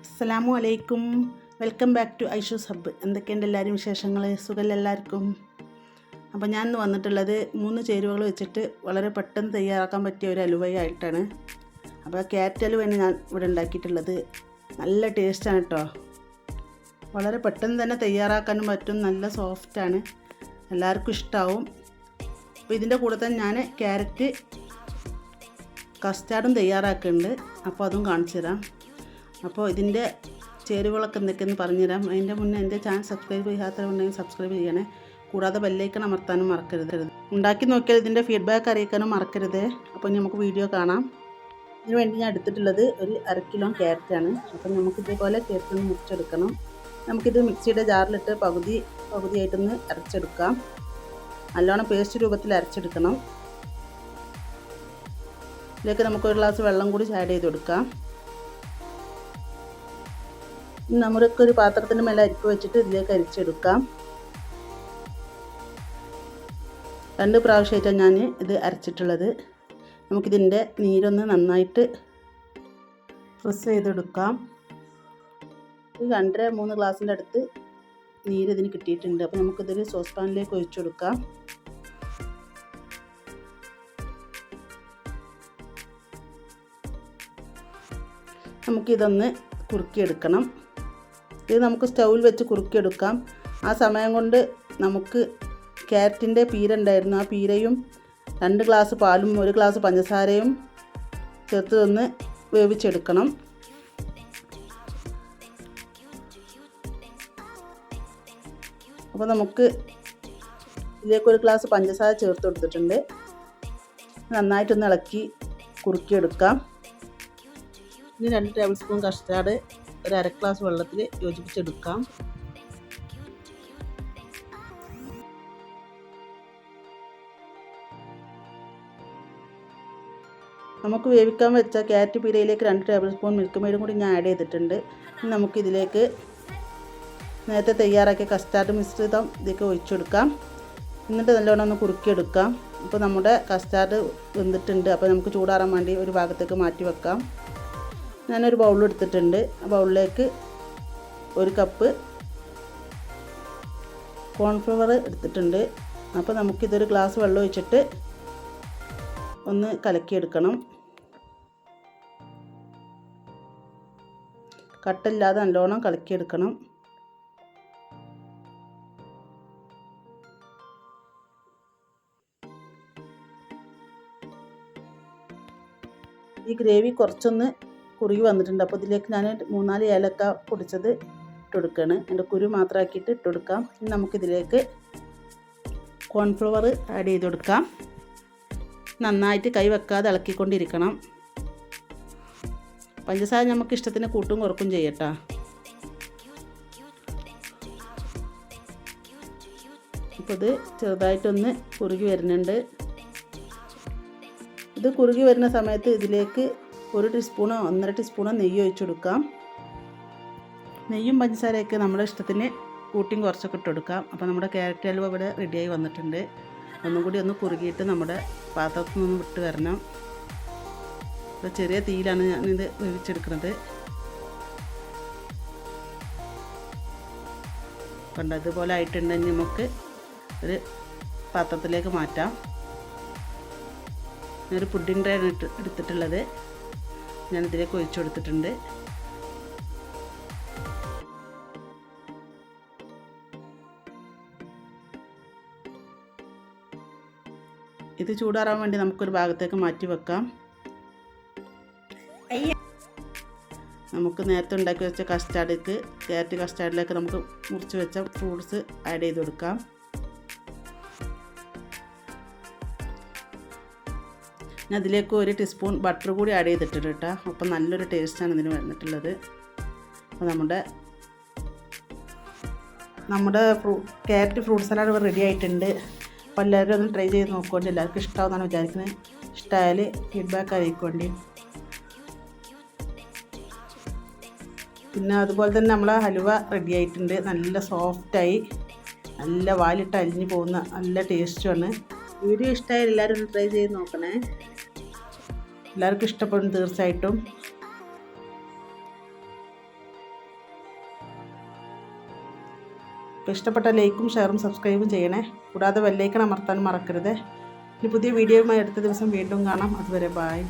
അസ്സലാമു അലൈക്കും. Welcome back to Aishu's hub എന്തൊക്കെയുണ്ട് എല്ലാവരും വിശേഷങ്ങൾ സുഖമല്ല എല്ലാവർക്കും? അപ്പോൾ ഞാൻ ഇന്ന് വന്നിട്ടുള്ളത് മൂന്ന് ചേരുവകൾ വെച്ചിട്ട് വളരെ പെട്ടെന്ന് തയ്യാറാക്കാൻ പറ്റിയ ഒരു അലുവയായിട്ടാണ് അപ്പോൾ ക്യാരറ്റ് അലുവയാണ് ഞാൻ ഇവിടെ ഉണ്ടാക്കിയിട്ടുള്ളത്. നല്ല ടേസ്റ്റാണ് കേട്ടോ വളരെ പെട്ടെന്ന് തന്നെ തയ്യാറാക്കാനും പറ്റും. നല്ല സോഫ്റ്റാണ് എല്ലാവർക്കും ഇഷ്ടമാവും അപ്പോൾ ഇതിന്റെ കൂടെ തന്നെ ഞാൻ ക്യാരറ്റ് കസ്റ്റാർഡും തയ്യാറാക്കുന്നുണ്ട്. അപ്പോൾ അതും കാണിച്ചു തരാം അപ്പോൾ ഇതിന്റെ ചേരുവകളൊക്കെ എന്തൊക്കെയെന്ന് പറഞ്ഞുതരാം. അതിന്റെ മുന്നേ എന്റെ ചാനൽ സബ്സ്ക്രൈബ് ചെയ്യാത്തവരുണ്ടെങ്കിൽ സബ്സ്ക്രൈബ് ചെയ്യണേ. കൂടാതെ ബെല്ലൈക്കൺ അമർത്താനും മറക്കരുത്. ഉണ്ടാക്കി നോക്കിയാൽ ഇതിന്റെ ഫീഡ്ബാക്ക് അറിയിക്കാനും മറക്കരുത്. അപ്പോൾ നമുക്ക് വീഡിയോ കാണാം. ഇതിന് വേണ്ടി ഞാൻ എടുത്തിട്ടുള്ളത് ഒരു അര കിലോ ക്യാരറ്റാണ് അപ്പം നമുക്ക് ഇതേപോലെ ക്യാരറ്റ് ഒന്ന് മുറിച്ചെടുക്കണം. നമുക്കിത് മിക്സിയുടെ ജാറിലിട്ട് പകുതി പകുതിയായിട്ടൊന്ന് അരച്ചെടുക്കാം. നല്ലോണം പേസ്റ്റ് രൂപത്തിൽ അരച്ചെടുക്കണം. ഇതിലേക്ക് നമുക്ക് ഒരു ഗ്ലാസ് വെള്ളം കൂടി ആഡ് ചെയ്ത് കൊടുക്കാം. നമ്മൾക്ക് ഒരു പാത്രത്തിന്റെ മേലെ അരിപ്പ് വെച്ചിട്ട് ഇതിലേക്ക് അരിച്ചെടുക്കാം. രണ്ട് പ്രാവശ്യമായിട്ടാണ് ഞാൻ ഇത് അരച്ചിട്ടുള്ളത്. നമുക്കിതിന്റെ നീരൊന്ന് നന്നായിട്ട് പ്രസ് ചെയ്തെടുക്കാം. രണ്ടര മൂന്ന് ഗ്ലാസിന്റെ അടുത്ത് നീര് ഇതിന് കിട്ടിയിട്ടുണ്ട്. അപ്പോൾ നമുക്കിതൊരു സോസ് പാനിലേക്ക് ഒഴിച്ചെടുക്കാം നമുക്കിതൊന്ന് കുറുക്കിയെടുക്കണം. ഇത് നമുക്ക് സ്റ്റൗവിൽ വെച്ച് കുറുക്കിയെടുക്കാം. ആ സമയം കൊണ്ട് നമുക്ക് ക്യാരറ്റിന്റെ പീര ഉണ്ടായിരുന്നു. ആ പീരയും രണ്ട് ഗ്ലാസ് പാലും ഒരു ഗ്ലാസ് പഞ്ചസാരയും ചേർത്ത് ഒന്ന് വേവിച്ചെടുക്കണം. അപ്പോൾ നമുക്ക് ഇതിലേക്ക് ഒരു ഗ്ലാസ് പഞ്ചസാര ചേർത്ത് കൊടുത്തിട്ടുണ്ട്. നന്നായിട്ടൊന്ന് ഇളക്കി കുറുക്കിയെടുക്കാം. ഇനി രണ്ട് ടേബിൾ സ്പൂൺ കസ്റ്റാർഡ് ഒരു അര ഗ്ലാസ് വെള്ളത്തിൽ യോജിപ്പിച്ചെടുക്കാം. നമുക്ക് വേവിക്കാൻ വെച്ച ക്യാരറ്റ് പീരയിലേക്ക് രണ്ട് ടേബിൾ സ്പൂൺ മിൽക്ക് മെയ്ഡും കൂടി ഞാൻ ആഡ് ചെയ്തിട്ടുണ്ട്. ഇനി നമുക്കിതിലേക്ക് നേരത്തെ തയ്യാറാക്കിയ കസ്റ്റാർഡ് മിശ്രിതം ഇതിലേക്ക് ഒഴിച്ചെടുക്കാം. എന്നിട്ട് നല്ലോണം ഒന്ന് കുറുക്കിയെടുക്കാം. അപ്പോൾ നമ്മുടെ കസ്റ്റാർഡ് വെന്തിട്ടുണ്ട്. അപ്പോൾ നമുക്ക് ചൂടാറാൻ വേണ്ടി ഒരു ഭാഗത്തേക്ക് മാറ്റി വെക്കാം. ഞാനൊരു ബൗൾ എടുത്തിട്ടുണ്ട്. ആ ബൗളിലേക്ക് ഒരു കപ്പ് കോൺഫ്ലവർ എടുത്തിട്ടുണ്ട്. അപ്പോൾ നമുക്കിതൊരു ഗ്ലാസ് വെള്ളം ഒഴിച്ചിട്ട് ഒന്ന് കലക്കിയെടുക്കണം. കട്ടില്ലാതെ നല്ലോണം കലക്കിയെടുക്കണം. ഈ ഗ്രേവി കുറച്ചൊന്ന് കുറുകി വന്നിട്ടുണ്ട്. അപ്പോൾ ഇതിലേക്ക് ഞാൻ മൂന്നാൽ ഏലക്ക പൊടിച്ചത് ഇട്ടുകൊടുക്കുകയാണ് അതിന്റെ കുരു മാത്രമാക്കിയിട്ട് ഇട്ടുകൊടുക്കാം ഇനി നമുക്കിതിലേക്ക് കോൺഫ്ലവർ ആഡ് ചെയ്ത് കൊടുക്കാം നന്നായിട്ട് കൈ വെക്കാതെ ഇളക്കിക്കൊണ്ടിരിക്കണം. പഞ്ചസാര നമുക്ക് ഇഷ്ടത്തിന് കൂട്ടും കുറക്കും ചെയ്യട്ടാ. അപ്പോൾ ഇത് ചെറുതായിട്ടൊന്ന് കുറുകി വരുന്നുണ്ട്. ഇത് കുറുകി വരുന്ന സമയത്ത് ഇതിലേക്ക് ഒരു ടീസ്പൂണോ ഒന്നര ടീസ്പൂണോ നെയ്യ് ഒഴിച്ചു കൊടുക്കാം. നെയ്യും പഞ്ചസാരയൊക്കെ നമ്മുടെ ഇഷ്ടത്തിന് കൂട്ടിയും കുറച്ചൊക്കെ ഇട്ട് കൊടുക്കാം. അപ്പോൾ നമ്മുടെ ക്യാരറ്റ് അലുവ ഇവിടെ റെഡിയായി വന്നിട്ടുണ്ട്. ഒന്നും കൂടി ഒന്ന് കുറുകിയിട്ട് നമ്മുടെ പാത്രത്തിൽ നിന്ന് വിട്ട് വരണം. ഇപ്പോൾ ചെറിയ തീയിലാണ് ഞാനിത് വേവിച്ചെടുക്കുന്നത്. കണ്ട ഇതുപോലെ ആയിട്ടുണ്ടെങ്കിൽ നമുക്ക് ഒരു പാത്രത്തിലേക്ക് മാറ്റാം. ഒരു പുഡിന്റെ എടുത്തിട്ടുള്ളത്. ഞാനിതിലേക്ക് ഒഴിച്ചു കൊടുത്തിട്ടുണ്ട്. ഇത് ചൂടാറാൻ വേണ്ടി നമുക്കൊരു ഭാഗത്തേക്ക് മാറ്റി വെക്കാം. നമുക്ക് നേരത്തെ ഉണ്ടാക്കി വെച്ച കസ്റ്റാർഡിലേക്ക് ക്യാരറ്റ് കസ്റ്റാർഡിലേക്ക് നമുക്ക് മുറിച്ച് വെച്ച ഫ്രൂട്ട്സ് ആഡ് ചെയ്ത് കൊടുക്കാം. ഞാൻ അതിലേക്ക് ഒരു ടീസ്പൂൺ ബട്ടർ കൂടി ആഡ് ചെയ്തിട്ടുണ്ട് കേട്ടോ. അപ്പം നല്ലൊരു ടേസ്റ്റാണ് ഇതിന് വന്നിട്ടുള്ളത്. അപ്പോൾ നമ്മുടെ നമ്മുടെ ഫ്രൂ ക്യാരറ്റ് ഫ്രൂട്ട് സലാഡ് ഇവിടെ റെഡി ആയിട്ടുണ്ട്. അപ്പോൾ എല്ലാവരും ഒന്ന് ട്രൈ ചെയ്ത് നോക്കുകൊണ്ട് എല്ലാവർക്കും ഇഷ്ടമാവുന്നതാണ് വിചാരിക്കുന്നത് ഇഷ്ടമായാൽ ഫീഡ്ബാക്ക് അറിയിക്കൊണ്ട് പിന്നെ അതുപോലെ തന്നെ നമ്മളെ ഹലുവ റെഡി ആയിട്ടുണ്ട്. നല്ല സോഫ്റ്റായി നല്ല വാലിട്ട് അലിഞ്ഞു പോകുന്ന നല്ല ടേസ്റ്റുമാണ് വീഡിയോ ഇഷ്ടമായ എല്ലാവരും ഒന്ന് ട്രൈ ചെയ്ത് നോക്കണേ. എല്ലാവർക്കും ഇഷ്ടപ്പെടും തീർച്ചയായിട്ടും. ഇപ്പം ഇഷ്ടപ്പെട്ട ലൈക്കും ഷെയറും സബ്സ്ക്രൈബും ചെയ്യണേ. കൂടാതെ വെല്ലൈക്കൺ അമർത്താൻ മറക്കരുത്. ഇനി പുതിയ വീഡിയോയുമായി അടുത്ത ദിവസം വീണ്ടും കാണാം. അതുവരെ ബായ്